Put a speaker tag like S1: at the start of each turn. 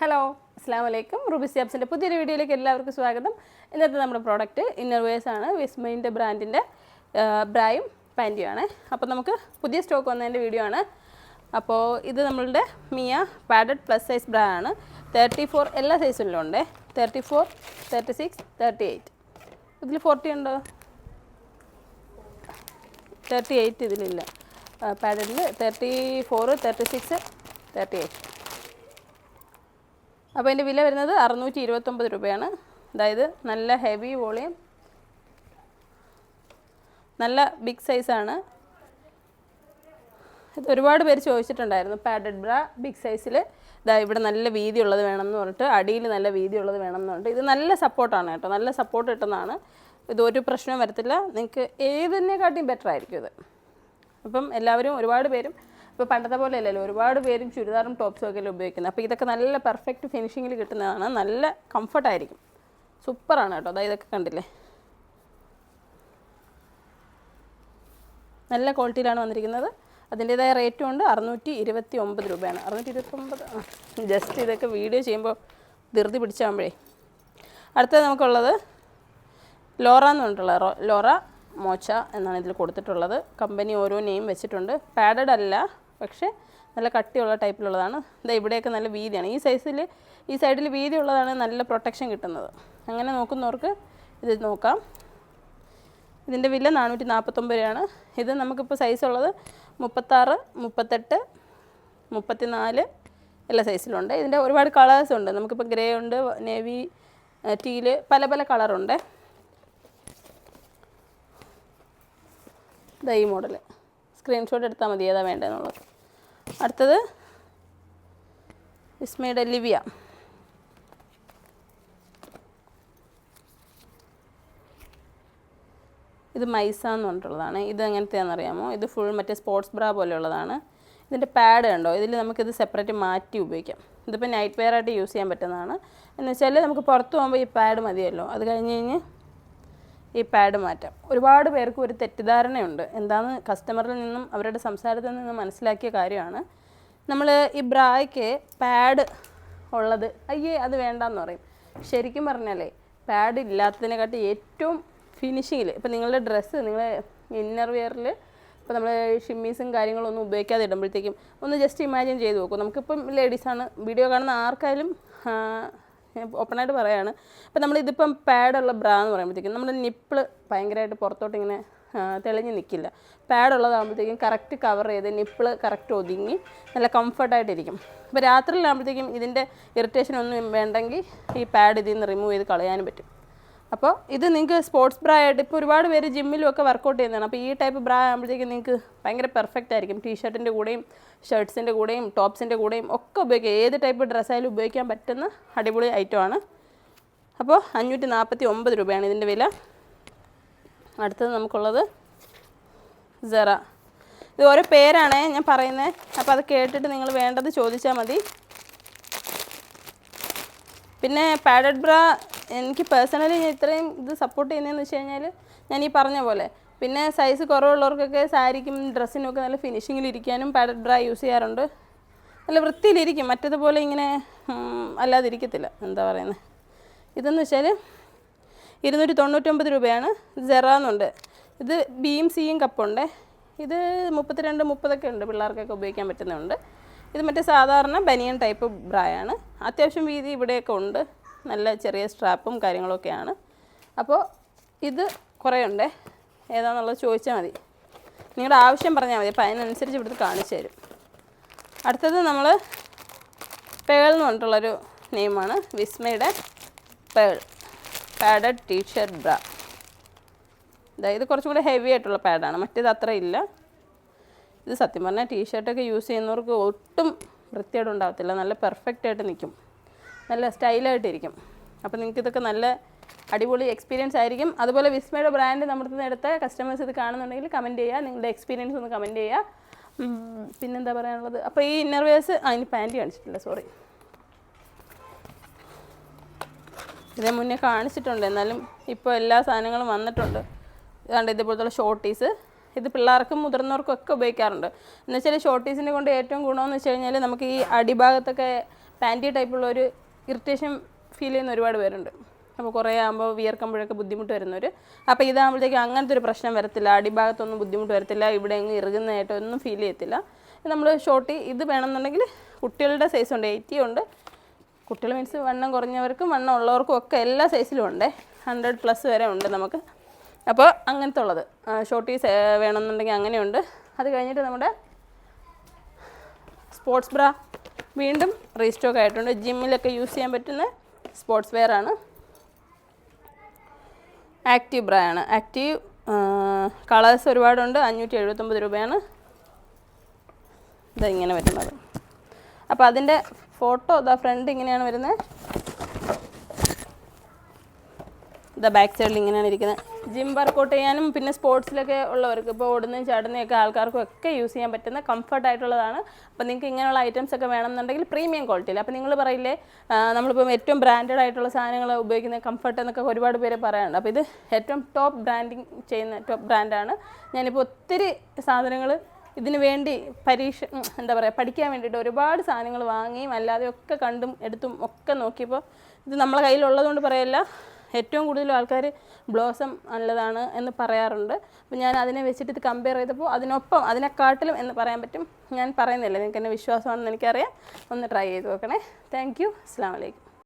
S1: Hello അസ്സാം വലൈക്കും Ruby സ്യാബ്സിന്റെ പുതിയൊരു വീഡിയോയിലേക്ക് എല്ലാവർക്കും സ്വാഗതം. ഇന്നത്തെ നമ്മുടെ പ്രോഡക്റ്റ് ഇന്നർവേഴ്സ് ആണ്. വിസ്മയിന്റെ ബ്രാൻഡിന്റെ ബ്രായും പാന്റിയും ആണ്. അപ്പോൾ നമുക്ക് പുതിയ സ്റ്റോക്ക് വന്നതിന്റെ വീഡിയോ ആണ്. അപ്പോൾ ഇത് നമ്മളുടെ Mia padded plus size bra ആണ്. തേർട്ടി ഫോർ എല്ലാ സൈസിലും ഉണ്ട്. Thirty four thirty six thirty eight ഇതിൽ ഫോർട്ടി ഉണ്ടോ? തേർട്ടി എയ്റ്റ് ഇതിലില്ല. പാഡഡിൽ thirty four thirty six thirty eight അപ്പോൾ അതിന്റെ വില വരുന്നത് അറുന്നൂറ്റി ഇരുപത്തൊമ്പത് രൂപയാണ്. അതായത് നല്ല ഹെവി വോളിയം നല്ല ബിഗ് സൈസാണ് ഇത് ഒരുപാട് പേര് ചോദിച്ചിട്ടുണ്ടായിരുന്നു പാഡഡ് ബ്ര ബിഗ് സൈസിൽ ഇതാ ഇവിടെ നല്ല വീതി ഉള്ളത് വേണം എന്ന് പറഞ്ഞിട്ട് അടിയിൽ നല്ല വീതി ഉള്ളത് വേണം എന്ന് പറഞ്ഞിട്ട്. ഇത് നല്ല സപ്പോർട്ടാണ് കേട്ടോ നല്ല സപ്പോർട്ട് കിട്ടുന്നതാണ്. ഇത് ഒരു പ്രശ്നവും വരത്തില്ല. നിങ്ങൾക്ക് ഏതിനെക്കാട്ടിയും ബെറ്റർ ആയിരിക്കും ഇത്. അപ്പം എല്ലാവരും ഒരുപാട് പേരും ഇപ്പോൾ പണ്ടത്തെ പോലെ അല്ലല്ലോ ഒരുപാട് പേരും ചുരിദാറും ടോപ്സും ഒക്കെ ഉപയോഗിക്കുന്നത്. അപ്പോൾ ഇതൊക്കെ നല്ല പെർഫെക്റ്റ് ഫിനിഷിങ്ങിൽ കിട്ടുന്നതാണ്. നല്ല കംഫർട്ടായിരിക്കും സൂപ്പറാണ് കേട്ടോ. അതായത് ഇതൊക്കെ കണ്ടില്ലേ? നല്ല ക്വാളിറ്റിയിലാണ് വന്നിരിക്കുന്നത്. അതിന്റേതായ റേറ്റും ഉണ്ട്. അറുന്നൂറ്റി ഇരുപത്തി ഒമ്പത് രൂപയാണ്. അറുന്നൂറ്റി ഇരുപത്തൊമ്പത് ജസ്റ്റ് ഇതൊക്കെ വീഡിയോ ചെയ്യുമ്പോൾ ധൃതി പിടിച്ചാകുമ്പോഴേ അടുത്തത് നമുക്കുള്ളത് ലോറ എന്ന് പറഞ്ഞിട്ടുള്ള ലോറ മോച്ച എന്നാണ് ഇതിൽ കൊടുത്തിട്ടുള്ളത്. കമ്പനി ഓരോ നെയിം വെച്ചിട്ടുണ്ട്. പാഡഡ് അല്ല. പക്ഷേ നല്ല കട്ടിയുള്ള ടൈപ്പിലുള്ളതാണ്. ഇതാ ഇവിടെയൊക്കെ നല്ല വീതിയാണ്. ഈ സൈസിൽ ഈ സൈഡിൽ വീതി ഉള്ളതാണ് നല്ല പ്രൊട്ടക്ഷൻ കിട്ടുന്നത്. അങ്ങനെ നോക്കുന്നവർക്ക് ഇത് നോക്കാം. ഇതിന്റെ വില നാനൂറ്റി നാൽപ്പത്തൊമ്പത് രൂപയാണ്. ഇത് നമുക്കിപ്പോൾ സൈസ് ഉള്ളത് മുപ്പത്താറ് മുപ്പത്തെട്ട് മുപ്പത്തിനാല് എല്ലാ സൈസിലുണ്ട് ഇതിന്റെ ഒരുപാട് കളേഴ്സ് ഉണ്ട്. നമുക്കിപ്പോൾ ഗ്രേ ഉണ്ട് നേവി ടീൽ പല പല കളറുണ്ട് ഈ മോഡൽ സ്ക്രീൻഷോട്ട് എടുത്താൽ മതി. ഏതാ വേണ്ടതെന്നുള്ളത്. അടുത്തത് വിസ്മയുടെ ലിവിയ. ഇത് മൈസ എന്ന് പറഞ്ഞിട്ടുള്ളതാണ്. ഇത് എങ്ങനത്തെയാണെന്ന് അറിയാമോ ഇത് ഫുൾ മറ്റേ സ്പോർട്സ് ബ്രാ പോലെയുള്ളതാണ്. ഇതിന്റെ പാഡ് ഉണ്ടോ ഇതിൽ നമുക്കിത് സെപ്പറേറ്റ് മാറ്റി ഉപയോഗിക്കാം. ഇതിപ്പോൾ നൈറ്റ് വെയർ ആയിട്ട് യൂസ് ചെയ്യാൻ പറ്റുന്നതാണ്. എന്ന് വെച്ചാൽ നമുക്ക് പുറത്ത് പോകുമ്പോൾ ഈ പാഡ് മതിയല്ലോ. അത് കഴിഞ്ഞ് കഴിഞ്ഞ് ഈ പാഡ് മാറ്റാം. ഒരുപാട് പേർക്ക് ഒരു തെറ്റിദ്ധാരണയുണ്ട്. എന്താണ് കസ്റ്റമറിൽ നിന്നും അവരുടെ സംസാരത്തിൽ നിന്നും മനസ്സിലാക്കിയ കാര്യമാണ്. നമ്മൾ ഈ ബ്രായ്ക്ക് പാഡ് ഉള്ളത് അയ്യേ അത് വേണ്ടെന്ന് പറയും. ശരിക്കും പറഞ്ഞാലേ പാഡ് ഇല്ലാത്തതിനെക്കാട്ടി ഏറ്റവും ഫിനിഷിങ്ങിൽ ഇപ്പം നിങ്ങളുടെ ഡ്രസ്സ് നിങ്ങൾ ഇന്നർ വെയറിൽ ഇപ്പോൾ നമ്മൾ ഷിമ്മീസും കാര്യങ്ങളൊന്നും ഉപയോഗിക്കാതെ ഇടുമ്പോഴത്തേക്കും ഒന്ന് ജസ്റ്റ് ഇമാജിൻ ചെയ്ത് നോക്കും. നമുക്കിപ്പം ലേഡീസാണ് വീഡിയോ കാണുന്ന ആർക്കായാലും ഓപ്പണായിട്ട് പറയാണ്. അപ്പം നമ്മൾ ഇതിപ്പം പാഡുള്ള ബ്രാ എന്ന് പറയുമ്പോഴത്തേക്കും നമ്മുടെ നിപ്പിൾ ഭയങ്കരമായിട്ട് പുറത്തോട്ട് ഇങ്ങനെ തെളിഞ്ഞ് നിൽക്കില്ല പാഡുള്ളതാകുമ്പോഴത്തേക്കും കറക്റ്റ് കവർ ചെയ്ത് നിപ്പിൾ കറക്റ്റ് ഒതുങ്ങി നല്ല കംഫർട്ടായിട്ടിരിക്കും അപ്പോൾ രാത്രിയിലാകുമ്പോഴത്തേക്കും ഇതിന്റെ ഇറിറ്റേഷൻ ഒന്നും വേണ്ടെങ്കിൽ ഈ പാഡ് ഇതിൽ നിന്ന് റിമൂവ് ചെയ്ത് കളയാനും പറ്റും. അപ്പോൾ ഇത് നിങ്ങൾക്ക് സ്പോർട്സ് ബ്രാ ആയിട്ട് ഇപ്പോൾ ഒരുപാട് പേര് ജിമ്മിലും ഒക്കെ വർക്കൗട്ട് ചെയ്യുന്നതാണ്. അപ്പോൾ ഈ ടൈപ്പ് ബ്രാ ആകുമ്പോഴത്തേക്കും നിങ്ങൾക്ക് ഭയങ്കര പെർഫെക്റ്റ് ആയിരിക്കും. ടീഷർട്ടിന്റെ കൂടെയും ഷർട്ട്സിന്റെ കൂടെയും ടോപ്സിന്റെ കൂടെയും ഒക്കെ ഉപയോഗിക്കാം. ഏത് ടൈപ്പ് ഡ്രസ്സായാലും ഉപയോഗിക്കാൻ പറ്റുന്ന അടിപൊളി ഐറ്റമാണ് അപ്പോൾ അഞ്ഞൂറ്റി നാൽപ്പത്തി ഒമ്പത് രൂപയാണ് ഇതിന്റെ വില. അടുത്തത് നമുക്കുള്ളത് സെറ ഇത് ഓരോ പേരാണേ ഞാൻ പറയുന്നത് അപ്പോൾ അത് കേട്ടിട്ട് നിങ്ങൾ വേണ്ടത് ചോദിച്ചാൽ മതി. പിന്നെ പാഡഡ് ബ്ര എനിക്ക് പേഴ്സണലി ഞാൻ ഇത്രയും ഇത് സപ്പോർട്ട് ചെയ്യുന്നതെന്ന് വെച്ച് കഴിഞ്ഞാൽ ഞാൻ ഈ പറഞ്ഞ പോലെ. പിന്നെ സൈസ് കുറവുള്ളവർക്കൊക്കെ സാരിക്കും ഡ്രസ്സിനും ഒക്കെ നല്ല ഫിനിഷിങ്ങിൽ ഇരിക്കാനും പാഡഡ് ഡ്രൈ യൂസ് ചെയ്യാറുണ്ട്. നല്ല വൃത്തിയിലിരിക്കും മറ്റേതുപോലെ ഇങ്ങനെ അല്ലാതിരിക്കത്തില്ല. എന്താ പറയുന്നത് ഇതെന്ന് വെച്ചാൽ ഇരുന്നൂറ്റി തൊണ്ണൂറ്റൊമ്പത് രൂപയാണ് ജെറാന്നുണ്ട് ഇത് ബിയും സിയും കപ്പുണ്ട് ഇത് മുപ്പത്തിരണ്ട് മുപ്പതൊക്കെ ഉണ്ട് പിള്ളേർക്കൊക്കെ ഉപയോഗിക്കാൻ പറ്റുന്നുണ്ട് ഇത് മറ്റേ സാധാരണ ബനിയൻ ടൈപ്പ് ബ്രായാണ് അത്യാവശ്യം വീതി ഇവിടെയൊക്കെ ഉണ്ട്. നല്ല ചെറിയ സ്ട്രാപ്പും കാര്യങ്ങളൊക്കെയാണ്. അപ്പോൾ ഇത് കുറേ ഉണ്ട് ഏതാണെന്നുള്ളത് ചോദിച്ചാൽ മതി. നിങ്ങളുടെ ആവശ്യം പറഞ്ഞാൽ മതി. അപ്പോൾ അതിനനുസരിച്ച് ഇവിടുത്തെ കാണിച്ചു തരും. അടുത്തത് നമ്മൾ പേൾ എന്ന് പറഞ്ഞിട്ടുള്ളൊരു നെയിമാണ്. വിസ്മയുടെ പേൾ. Padded T-shirt bra. അതായത് കുറച്ചും കൂടെ ഹെവി ആയിട്ടുള്ള പാഡാണ്. മറ്റേത് അത്ര ഇല്ല. ഇത് സത്യം പറഞ്ഞാൽ ടീഷർട്ടൊക്കെ യൂസ് ചെയ്യുന്നവർക്ക് ഒട്ടും വൃത്തിയായിട്ട് ഉണ്ടാകത്തില്ല നല്ല പെർഫെക്റ്റ് ആയിട്ട് നിൽക്കും. നല്ല സ്റ്റൈലായിട്ടിരിക്കും. അപ്പോൾ നിങ്ങൾക്ക് ഇതൊക്കെ നല്ല അടിപൊളി എക്സ്പീരിയൻസ് ആയിരിക്കും. അതുപോലെ വിസ്മയുടെ ബ്രാൻഡ് നമ്മുടെ നിന്ന് എടുത്ത കസ്റ്റമേഴ്സ് ഇത് കാണുന്നുണ്ടെങ്കിൽ കമന്റ് ചെയ്യുക. നിങ്ങളുടെ എക്സ്പീരിയൻസ് ഒന്ന് കമന്റ് ചെയ്യുക. പിന്നെന്താ പറയാനുള്ളത്? അപ്പോൾ ഈ ഇന്നർവേഴ്സ് ആ ഇനി പാന്റ് കാണിച്ചിട്ടില്ല സോറി ഇതിനെ മുന്നേ കാണിച്ചിട്ടുണ്ട്. എന്നാലും ഇപ്പോൾ എല്ലാ സാധനങ്ങളും വന്നിട്ടുണ്ട്. ഇതാണ്ട് ഇതുപോലത്തുള്ള ഷോർട്ടീസ് ഇത് പിള്ളേർക്കും മുതിർന്നവർക്കും ഒക്കെ ഉപയോഗിക്കാറുണ്ട്. എന്ന് വെച്ചാൽ ഷോർട്ടീസിനെ കൊണ്ട് ഏറ്റവും ഗുണമെന്ന് വെച്ച് കഴിഞ്ഞാൽ നമുക്ക് ഈ അടിഭാഗത്തൊക്കെ പാന്റി ടൈപ്പുള്ള ഒരു ഇറിറ്റേഷൻ ഫീൽ ചെയ്യുന്ന ഒരുപാട് പേരുണ്ട്. അപ്പോൾ കുറേ ആകുമ്പോൾ വിയർക്കുമ്പോഴൊക്കെ ബുദ്ധിമുട്ട് വരുന്നവർ അപ്പോൾ ഇതാകുമ്പോഴത്തേക്കും അങ്ങനത്തെ ഒരു പ്രശ്നം വരത്തില്ല. അടിഭാഗത്തൊന്നും ബുദ്ധിമുട്ട് വരത്തില്ല. ഇവിടെ എങ്ങും ഇറുകുന്നതായിട്ടോ ഒന്നും ഫീൽ ചെയ്യത്തില്ല. നമ്മൾ ഷോർട്ടി ഇത് വേണമെന്നുണ്ടെങ്കിൽ കുട്ടികളുടെ സൈസ് ഉണ്ട്. എയ്റ്റി ഉണ്ട്. കുട്ടികൾ മീൻസ് വണ്ണം കുറഞ്ഞവർക്കും വണ്ണം ഉള്ളവർക്കും ഒക്കെ എല്ലാ സൈസിലും ഉണ്ട്. ഹൺഡ്രഡ് പ്ലസ് വരെ ഉണ്ട് നമുക്ക്. അപ്പോൾ അങ്ങനത്തെ ഉള്ളത് ഷോർട്ടീസ് വേണമെന്നുണ്ടെങ്കിൽ അങ്ങനെയുണ്ട്. അത് കഴിഞ്ഞിട്ട് നമ്മുടെ സ്പോർട്സ് ബ്ര വീണ്ടും റീസ്റ്റോക്ക് ആയിട്ടുണ്ട്. ജിമ്മിലൊക്കെ യൂസ് ചെയ്യാൻ പറ്റുന്ന സ്പോർട്സ് വെയർ ആണ്. ആക്റ്റീവ് ബ്ര ആണ്. ആക്റ്റീവ് കളേഴ്സ് ഒരുപാടുണ്ട്. അഞ്ഞൂറ്റി എഴുപത്തൊമ്പത് രൂപയാണ്. ഇതാ ഇങ്ങനെ വരുന്നത്. അപ്പോൾ അതിന്റെ ഫോട്ടോ ഇതാ ഫ്രണ്ട് ഇങ്ങനെയാണ് വരുന്നത്. ഇതാ ബാക്ക് സൈഡിൽ ഇങ്ങനെയാണ് ഇരിക്കുന്നത്. ജിം വർക്കൗട്ട് ചെയ്യാനും പിന്നെ സ്പോർട്സിലൊക്കെ ഉള്ളവർക്ക് ഇപ്പോൾ ഓടുന്നതും ചാടുന്നതൊക്കെ ആൾക്കാർക്കും ഒക്കെ യൂസ് ചെയ്യാൻ പറ്റുന്ന കംഫർട്ട് ആയിട്ടുള്ളതാണ്. അപ്പോൾ നിങ്ങൾക്ക് ഇങ്ങനെയുള്ള ഐറ്റംസ് ഒക്കെ വേണമെന്നുണ്ടെങ്കിൽ പ്രീമിയം ക്വാളിറ്റിയിൽ അപ്പോൾ നിങ്ങൾ പറയില്ലേ നമ്മളിപ്പോൾ ഏറ്റവും ബ്രാൻഡഡ് ആയിട്ടുള്ള സാധനങ്ങൾ ഉപയോഗിക്കുന്ന കംഫർട്ട് എന്നൊക്കെ ഒരുപാട് പേര് പറയാറുണ്ട്. അപ്പോൾ ഇത് ഏറ്റവും ടോപ്പ് ബ്രാൻഡിങ് ചെയ്യുന്ന ടോപ്പ് ബ്രാൻഡാണ് ഞാനിപ്പോൾ ഒത്തിരി സാധനങ്ങൾ ഇതിന് വേണ്ടി പരീക്ഷ എന്താ പറയുക പഠിക്കാൻ വേണ്ടിയിട്ട് ഒരുപാട് സാധനങ്ങൾ വാങ്ങിയും അല്ലാതെയൊക്കെ കണ്ടും എടുത്തും ഒക്കെ നോക്കിയപ്പോൾ ഇത് നമ്മളെ കയ്യിലുള്ളതുകൊണ്ട് പറയല്ല. ഏറ്റവും കൂടുതൽ ആൾക്കാർ ബ്ലോസം നല്ലതാണ് എന്ന് പറയാറുണ്ട്. അപ്പോൾ ഞാൻ അതിനെ വെച്ചിട്ട് ഇത് കമ്പയർ ചെയ്തപ്പോൾ അതിനൊപ്പം അതിനെക്കാട്ടിലും എന്ന് പറയാൻ പറ്റും ഞാൻ പറയുന്നില്ല. നിങ്ങൾക്ക് എന്നെ വിശ്വാസമാണെന്ന് എനിക്കറിയാം. ഒന്ന് ട്രൈ ചെയ്ത് നോക്കണേ. താങ്ക് യു അസ്സാം വലൈക്കും